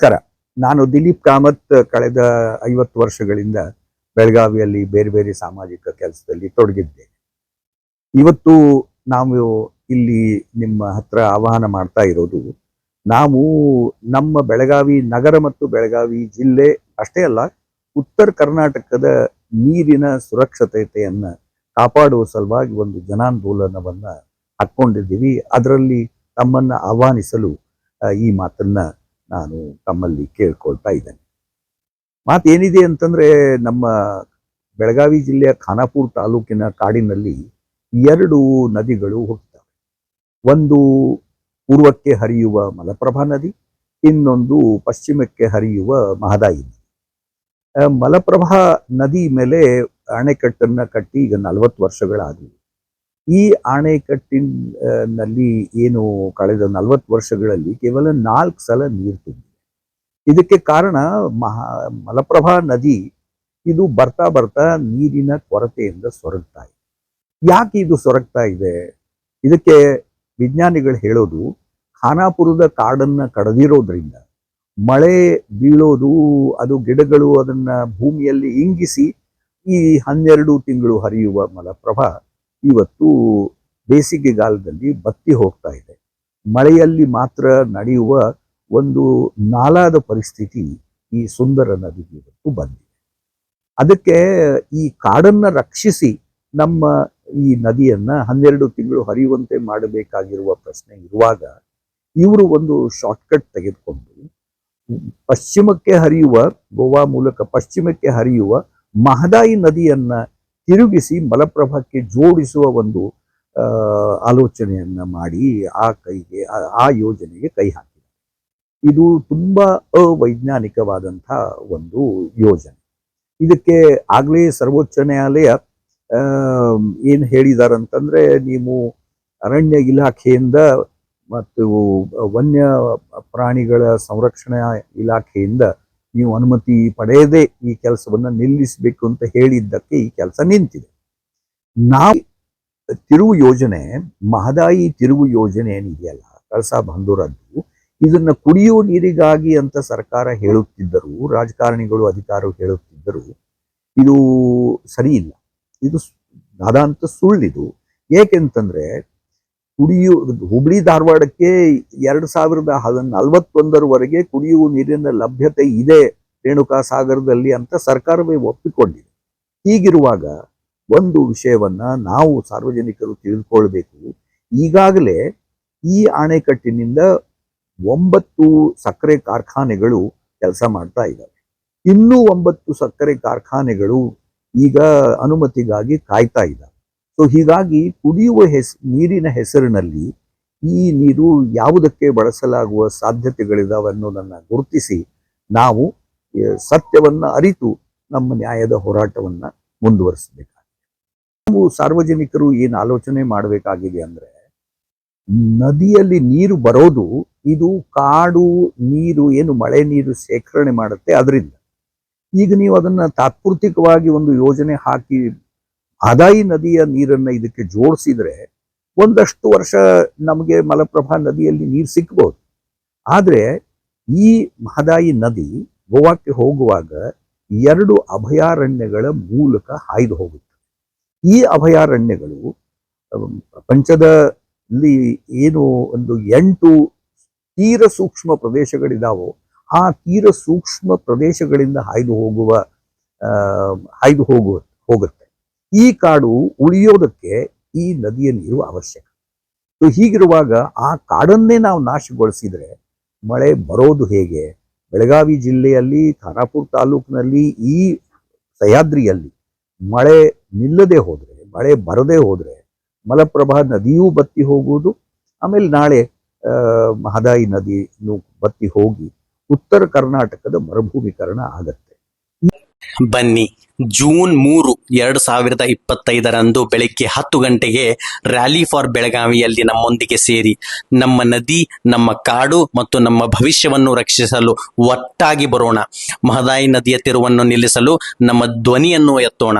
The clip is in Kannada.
ನಮಸ್ಕಾರ. ನಾನು ದಿಲೀಪ್ ಕಾಮತ್, ಕಳೆದ ಐವತ್ತು ವರ್ಷಗಳಿಂದ ಬೆಳಗಾವಿಯಲ್ಲಿ ಬೇರೆ ಬೇರೆ ಸಾಮಾಜಿಕ ಕೆಲಸದಲ್ಲಿ ತೊಡಗಿದ್ದೇನೆ. ಇವತ್ತು ನಾವು ಇಲ್ಲಿ ನಿಮ್ಮ ಹತ್ರ ಆಹ್ವಾನ ಮಾಡ್ತಾ ಇರೋದು, ನಾವು ನಮ್ಮ ಬೆಳಗಾವಿ ನಗರ ಮತ್ತು ಬೆಳಗಾವಿ ಜಿಲ್ಲೆ ಅಷ್ಟೇ ಅಲ್ಲ, ಉತ್ತರ ಕರ್ನಾಟಕದ ನೀರಿನ ಸುರಕ್ಷತೆಯನ್ನ ಕಾಪಾಡುವ ಸಲುವಾಗಿ ಒಂದು ಜನಾಂದೋಲನವನ್ನು ಹಾಕ್ಕೊಂಡಿದ್ದೀವಿ. ಅದರಲ್ಲಿ ತಮ್ಮನ್ನ ಆಹ್ವಾನಿಸಲು ಈ ಮಾತನ್ನ ನಾನು ತಮ್ಮಲ್ಲಿ ಕೇಳ್ಕೊಳ್ತಾ ಇದ್ದೇನೆ. ಮಾತೇನಿದೆ ಅಂತಂದ್ರೆ ನಮ್ಮ ಬೆಳಗಾವಿ ಜಿಲ್ಲೆಯ ಖಾನಾಪುರ ತಾಲೂಕಿನ ಕಾಡಿನಲ್ಲಿ ಎರಡು ನದಿಗಳು ಹುಟ್ಟುತ್ತವೆ ಒಂದು ಪೂರ್ವಕ್ಕೆ ಹರಿಯುವ ಮಲಪ್ರಭಾ ನದಿ, ಇನ್ನೊಂದು ಪಶ್ಚಿಮಕ್ಕೆ ಹರಿಯುವ ಮಹದಾಯಿ ನದಿ. ಮಲಪ್ರಭಾ ನದಿ ಮೇಲೆ ಅಣೆಕಟ್ಟನ್ನು ಕಟ್ಟಿ ಈಗ ನಲವತ್ತು ವರ್ಷಗಳಾದವು. ಈ ಅಣೆಕಟ್ಟಿನಲ್ಲಿ ಏನು ಕಳೆದ ನಲವತ್ತು ವರ್ಷಗಳಲ್ಲಿ ಕೇವಲ ನಾಲ್ಕು ಸಲ ನೀರು ತುಂಬಿದೆ. ಇದಕ್ಕೆ ಕಾರಣ ಮಹಾ ಮಲಪ್ರಭಾ ನದಿ ಇದು ಬರ್ತಾ ಬರ್ತಾ ನೀರಿನ ಕೊರತೆಯಿಂದ ಸೊರಗ್ತಾ ಇದೆ. ಯಾಕೆ ಇದು ಸೊರಗ್ತಾ ಇದೆ? ಇದಕ್ಕೆ ವಿಜ್ಞಾನಿಗಳು ಹೇಳೋದು, ಖಾನಾಪುರದ ಕಾಡನ್ನ ಕಡದಿರೋದ್ರಿಂದ ಮಳೆ ಬೀಳೋದು, ಅದು ಗಿಡಗಳು ಅದನ್ನ ಭೂಮಿಯಲ್ಲಿ ಇಂಗಿಸಿ ಈ ಹನ್ನೆರಡು ತಿಂಗಳು ಹರಿಯುವ ಮಲಪ್ರಭಾ ಇವತ್ತು ಬೇಸಿಗೆಗಾಲದಲ್ಲಿ ಬತ್ತಿ ಹೋಗ್ತಾ ಇದೆ. ಮಳೆಯಲ್ಲಿ ಮಾತ್ರ ನಡೆಯುವ ಒಂದು ನಾಲಾದ ಪರಿಸ್ಥಿತಿ ಈ ಸುಂದರ ನದಿಗೆ ಇವತ್ತು ಬಂದಿದೆ. ಅದಕ್ಕೆ ಈ ಕಾಡನ್ನ ರಕ್ಷಿಸಿ ನಮ್ಮ ಈ ನದಿಯನ್ನ ಹನ್ನೆರಡು ತಿಂಗಳು ಹರಿಯುವಂತೆ ಮಾಡಬೇಕಾಗಿರುವ ಪ್ರಶ್ನೆ ಇರುವಾಗ ಇವರು ಒಂದು ಶಾರ್ಟ್ಕಟ್ ತೆಗೆದುಕೊಂಡು ಪಶ್ಚಿಮಕ್ಕೆ ಹರಿಯುವ ಗೋವಾ ಮೂಲಕ ಪಶ್ಚಿಮಕ್ಕೆ ಹರಿಯುವ ಮಹದಾಯಿ ನದಿಯನ್ನ ತಿರುಗಿಸಿ ಮಲಪ್ರಭಕ್ಕೆ ಜೋಡಿಸುವ ಒಂದು ಆಲೋಚನೆಯನ್ನು ಮಾಡಿ ಆ ಕೈಗೆ, ಆ- ಯೋಜನೆಗೆ ಕೈ ಹಾಕಿದೆ ಇದು ತುಂಬ ಅವೈಜ್ಞಾನಿಕವಾದಂಥ ಒಂದು ಯೋಜನೆ. ಇದಕ್ಕೆ ಆಗಲೇ ಸರ್ವೋಚ್ಚ ನ್ಯಾಯಾಲಯ ಏನು ಹೇಳಿದಾರಂತಂದ್ರೆ ನೀವು ಅರಣ್ಯ ಇಲಾಖೆಯಿಂದ ಮತ್ತು ವನ್ಯ ಪ್ರಾಣಿಗಳ ಸಂರಕ್ಷಣಾ ಇಲಾಖೆಯಿಂದ ನೀವು ಅನುಮತಿ ಪಡೆಯದೆ ಈ ಕೆಲಸವನ್ನು ನಿಲ್ಲಿಸಬೇಕು ಅಂತ ಹೇಳಿದ್ದಕ್ಕೆ ಈ ಕೆಲಸ ನಿಂತಿದೆ. ನಾವು ತಿರುವು ಯೋಜನೆ, ಮಹದಾಯಿ ತಿರುವು ಯೋಜನೆ ಏನಿದೆಯಲ್ಲ ಕಳಸಾ ಬಂದೂರದ್ದು, ಇದನ್ನ ಕುಡಿಯುವ ನೀರಿಗಾಗಿ ಅಂತ ಸರ್ಕಾರ ಹೇಳುತ್ತಿದ್ದರು, ರಾಜಕಾರಣಿಗಳು, ಅಧಿಕಾರಿಗಳು ಹೇಳುತ್ತಿದ್ದರು ಇದು ಸರಿ ಇಲ್ಲ ಇದು ಅದಂತ ಸುಳ್ಳಿದು. ಏಕೆಂತಂದ್ರೆ ಕುಡಿಯು, ಹುಬ್ಳಿ ಧಾರವಾಡಕ್ಕೆ ಎರಡು ಸಾವಿರದ ಹದ ನಲವತ್ತೊಂದರವರೆಗೆ ಕುಡಿಯುವ ನೀರಿನ ಲಭ್ಯತೆ ಇದೆ ರೇಣುಕಾ ಸಾಗರದಲ್ಲಿ ಅಂತ ಸರ್ಕಾರವೇ ಒಪ್ಪಿಕೊಂಡಿದೆ. ಹೀಗಿರುವಾಗ ಒಂದು ವಿಷಯವನ್ನ ನಾವು ಸಾರ್ವಜನಿಕರು ತಿಳಿದುಕೊಳ್ಬೇಕು. ಈಗಾಗಲೇ ಈ ಅಣೆಕಟ್ಟಿನಿಂದ ಒಂಬತ್ತು ಸಕ್ಕರೆ ಕಾರ್ಖಾನೆಗಳು ಕೆಲಸ ಮಾಡ್ತಾ ಇದ್ದಾವೆ. ಇನ್ನೂ ಒಂಬತ್ತು ಸಕ್ಕರೆ ಕಾರ್ಖಾನೆಗಳು ಈಗ ಅನುಮತಿಗಾಗಿ ಕಾಯ್ತಾ ಇದ್ದಾವೆ. ಸೊ ಹೀಗಾಗಿ ಕುಡಿಯುವ ಹೆಸ್, ನೀರಿನ ಹೆಸರಿನಲ್ಲಿ ಈ ನೀರು ಯಾವುದಕ್ಕೆ ಬಳಸಲಾಗುವ ಸಾಧ್ಯತೆಗಳಿದಾವೆ ಅನ್ನೋದನ್ನ ಗುರುತಿಸಿ ನಾವು ಸತ್ಯವನ್ನು ಸತ್ಯವನ್ನ ಅರಿತು ನಮ್ಮ ನ್ಯಾಯದ ಹೋರಾಟವನ್ನ ಮುಂದುವರಿಸಬೇಕಾಗಿದೆ. ನಾವು ಸಾರ್ವಜನಿಕರು ಏನು ಆಲೋಚನೆ ಮಾಡಬೇಕಾಗಿದೆ ಅಂದ್ರೆ, ನದಿಯಲ್ಲಿ ನೀರು ಬರೋದು ಇದು ಕಾಡು ನೀರು ಏನು ಮಳೆ ನೀರು ಶೇಖರಣೆ ಮಾಡುತ್ತೆ, ಅದರಿಂದ. ಈಗ ನೀವು ಅದನ್ನ ತಾತ್ಪೂರ್ತಿಕವಾಗಿ ಒಂದು ಯೋಜನೆ ಹಾಕಿ ಆದಾಯಿ ನದಿಯ ನೀರನ್ನು ಇದಕ್ಕೆ ಜೋಡಿಸಿದ್ರೆ ಒಂದಷ್ಟು ವರ್ಷ ನಮಗೆ ಮಲಪ್ರಭಾ ನದಿಯಲ್ಲಿ ನೀರು ಸಿಕ್ಬೋದು ಆದರೆ ಈ ಮಹದಾಯಿ ನದಿ ಗೋವಾಕ್ಕೆ ಹೋಗುವಾಗ ಎರಡು ಅಭಯಾರಣ್ಯಗಳ ಮೂಲಕ ಹಾಯ್ದು ಹೋಗುತ್ತೆ. ಈ ಅಭಯಾರಣ್ಯಗಳು ಪ್ರಪಂಚದಲ್ಲಿ ಏನು ಒಂದು ಎಂಟು ತೀರ ಸೂಕ್ಷ್ಮ ಪ್ರದೇಶಗಳಿದಾವೋ, ಆ ತೀರ ಸೂಕ್ಷ್ಮ ಪ್ರದೇಶಗಳಿಂದ ಹಾಯ್ದು ಹೋಗುವ ಹಾಯ್ದು ಹೋಗುವ, ಹೋಗುತ್ತೆ. ಈ ಕಾಡು ಉಳಿಯೋದಕ್ಕೆ ಈ ನದಿಯ ನೀರು ಅವಶ್ಯಕ. ಹೀಗಿರುವಾಗ ಆ ಕಾಡನ್ನೇ ನಾವು ನಾಶಗೊಳಿಸಿದ್ರೆ ಮಳೆ ಬರೋದು ಹೇಗೆ? ಬೆಳಗಾವಿ ಜಿಲ್ಲೆಯಲ್ಲಿ, ಖಾನಾಪುರ ತಾಲೂಕಿನಲ್ಲಿ, ಈ ಸಹ್ಯಾದ್ರಿಯಲ್ಲಿ ಮಳೆ ನಿಲ್ಲದೆ ಹೋದರೆ, ಮಳೆ ಬರದೇ ಹೋದರೆ ಮಲಪ್ರಭಾ ನದಿಯೂ ಬತ್ತಿ ಹೋಗುವುದು, ಆಮೇಲೆ ನಾಳೆ ಮಹದಾಯಿ ನದಿಯೂ ಬತ್ತಿ ಹೋಗಿ ಉತ್ತರ ಕರ್ನಾಟಕದ ಮರುಭೂಮೀಕರಣ ಆಗತ್ತೆ. ಬನ್ನಿ. ಜೂನ್ ಮೂರು, ಎರಡು ಸಾವಿರದ ಇಪ್ಪತ್ತೈದರಂದು ಬೆಳಗ್ಗೆ ಹತ್ತು ಗಂಟೆಗೆ ರ್ಯಾಲಿ ಫಾರ್ ಬೆಳಗಾವಿಯಲ್ಲಿ ನಮ್ಮೊಂದಿಗೆ ಸೇರಿ ನಮ್ಮ ನದಿ, ನಮ್ಮ ಕಾಡು ಮತ್ತು ನಮ್ಮ ಭವಿಷ್ಯವನ್ನು ರಕ್ಷಿಸಲು ಒಟ್ಟಾಗಿ ಬರೋಣ. ಮಹದಾಯಿ ನದಿಯ ತಿರುವನ್ನು ನಿಲ್ಲಿಸಲು ನಮ್ಮ ಧ್ವನಿಯನ್ನು ಎತ್ತೋಣ.